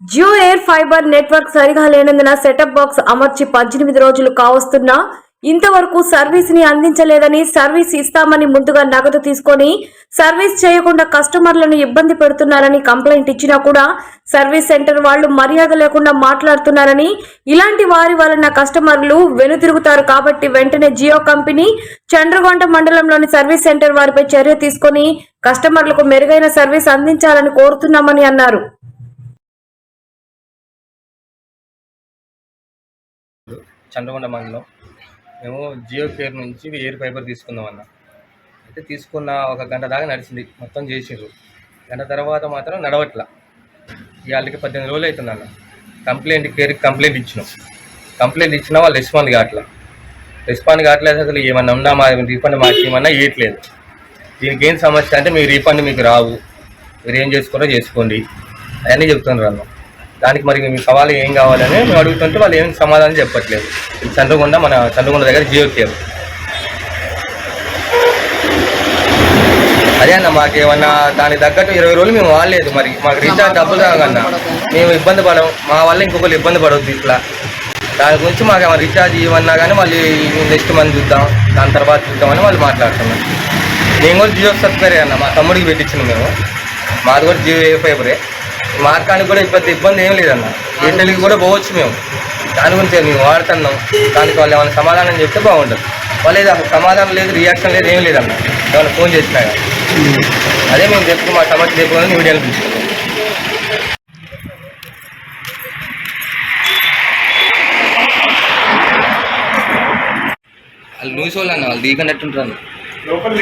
Jio air fibre network సరిగా లేనందున setup box అమర్చి పద్దెనిమిది రోజులు కావస్తున్నా ఇంతవరకు సర్వీస్ని అందించలేదని సర్వీస్ ఇస్తామని ముందుగా నగదు తీసుకొని సర్వీస్ చేయకుండా కస్టమర్లను ఇబ్బంది పెడుతున్నారని కంప్లైంట్ ఇచ్చినా కూడా సర్వీస్ సెంటర్ వాళ్ళు మర్యాద లేకుండా మాట్లాడుతున్నారని ఇలాంటి వారి వలన కస్టమర్లు వెనుతిరుగుతారు కాబట్టి వెంటనే జియో కంపెనీ చంద్రగొండ మండలంలోని సర్వీస్ సెంటర్ వారిపై చర్య తీసుకొని కస్టమర్లకు మెరుగైన సర్వీస్ అందించాలని కోరుతున్నామని అన్నారు. చంద్రకొండ మండలం. మేము జియో కేర్ నుంచి ఎయిర్ ఫైబర్ తీసుకుందాం అన్న. అయితే తీసుకున్న ఒక గంట దాకా నడిచింది. మొత్తం చేసిండ్రు. గంట తర్వాత మాత్రం నడవట్ల. ఇవాళకి పద్దెనిమిది రోజులు అవుతుంది అన్న. కంప్లైంట్ కేర్కి కంప్లైంట్ ఇచ్చినాం. కంప్లైంట్ ఇచ్చినా వాళ్ళు రెస్పాండ్ కావట్లా. రెస్పాండ్ కావట్లేదు అసలు ఏమన్నా ఉన్నా మా రీఫండ్ మాకు ఏమన్నా ఇవ్వట్లేదు దీనికి ఏం సమస్య అంటే మీ రీఫండ్ మీకు రావు. మీరు ఏం చేసుకోరో చేసుకోండి. అవన్నీ చెప్తున్నారు అన్న. దానికి మరి మీ సవాలు ఏం కావాలని మేము అడుగుతుంటే వాళ్ళు ఏం సమాధానం చెప్పట్లేదు. చంద్రగొండ మన చంద్రగొండ దగ్గర జియో కేర్ అదే అన్న మాకు ఏమన్నా దానికి తగ్గట్టు ఇరవై రోజులు మేము వాడలేదు మరి. మాకు రీఛార్జ్ డబ్బులు కాకన్నా మేము ఇబ్బంది పడము. మా వల్ల ఇంకొకరు ఇబ్బంది పడవద్దు ఇట్లా. దాని గురించి మాకు ఏమైనా రీఛార్జ్ ఇవ్వన్నా కానీ మళ్ళీ నెక్స్ట్ మంత్ చూద్దాం. దాని తర్వాత చూద్దామని వాళ్ళు మాట్లాడుతున్నాం నేను కూడా జియో సబ్స్క్రైబర్ అన్న. మా తమ్ముడికి పెట్టించిన మేము. మాది కూడా జియో ఏ ఫైబరే. మార్కానికి కూడా ఇబ్బంది ఇబ్బంది ఏం లేదన్న. ఎయిర్టెల్కి కూడా పోవచ్చు మేము. దాని గురించి మేము వాడుతున్నాం దానికి వాళ్ళు ఏమైనా సమాధానం చెప్తే బాగుంటుంది. వాళ్ళు ఏదో సమాధానం లేదు రియాక్షన్ లేదు ఏం లేదన్న. ఏమైనా ఫోన్ చేసినా అదే మేము చెప్పు మా సమస్య చెప్పుకోవాలని వీడియోని తీసుకున్నాం వాళ్ళు న్యూస్ వాళ్ళు అన్న వాళ్ళు దిగనట్టుంటారు లోపల